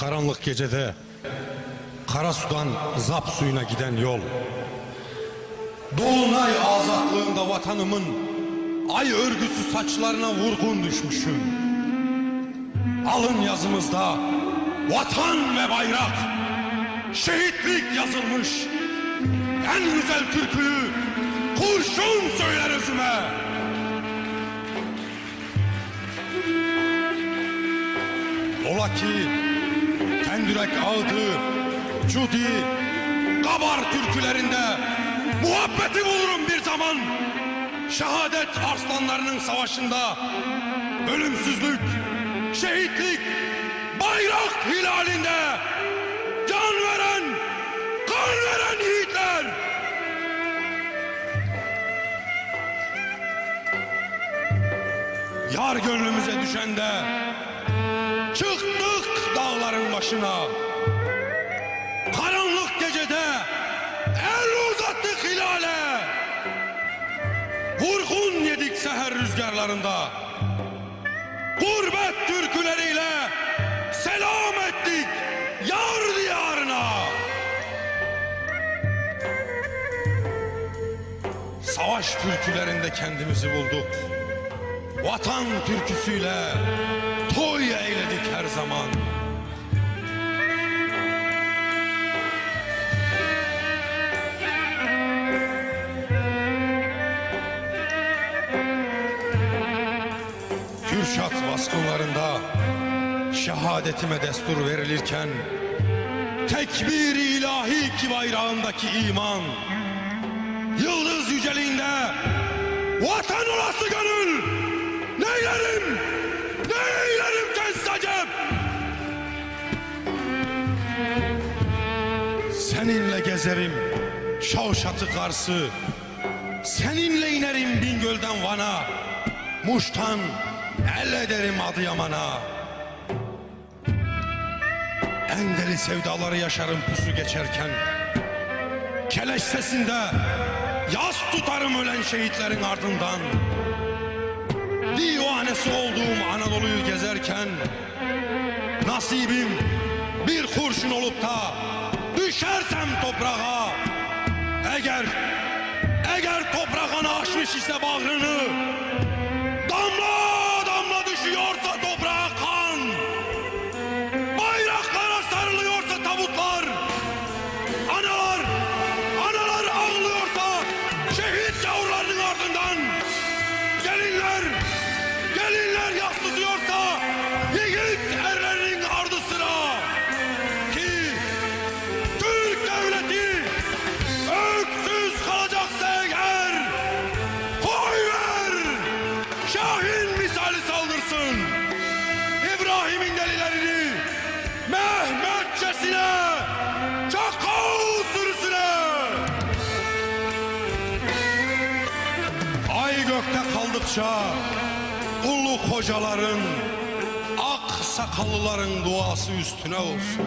Karanlık gecede Karasu'dan Zap suyuna giden yol. Dolunay azatlığında vatanımın ay örgüsü saçlarına vurgun düşmüşüm. Alın yazımızda vatan ve bayrak, şehitlik yazılmış. En güzel türküyü kurşun söyler özüme. Ola ki Tendürek Ağdı, Cudi, Kabar türkülerinde muhabbeti bulurum bir zaman. Şehadet arslanlarının savaşında ölümsüzlük, şehitlik, bayrak hilalinde can veren, kan veren yiğitler. Yar gönlümüze düşende Çıktık dağların başına. Karanlık gecede El uzattık hilale. Vurgun yedik seher rüzgarlarında. Gurbet türküleriyle Selam ettik Yar diyarına. Savaş türkülerinde kendimizi bulduk. Vatan türküsüyle toy eyledik Kürşat baskınlarında şehadetime destur verilirken tekbir ilahi ki bayrağındaki iman yıldız yüceliğinde vatan olası gönül neylerim neylerim sensiz acep seninle gezerim Şavşatı Kars'ı seninle inerim Bingöl'den Van'a Muş'tan el ederim Adıyaman'a en deli sevdaları yaşarım pusu geçerken. Keleş sesinde yas tutarım ölen şehitlerin ardından. Divanesi olduğum Anadolu'yu gezerken Nasibim bir kurşun olup da düşersem toprağa Eğer, eğer toprak ana açmış ise bağrını ardından Gelinler, gelinler yas tutuyorsa yiğit erlerinin ardı sıra Ki Türk devleti öksüz kalacaksa eğer Koy ver, Şahin misali saldırsın. İbrahim'in delilerini Mehmetçesine Çakal Ay gökte kaldıkça Ulu kocaların Ak sakallıların duası üstüne olsun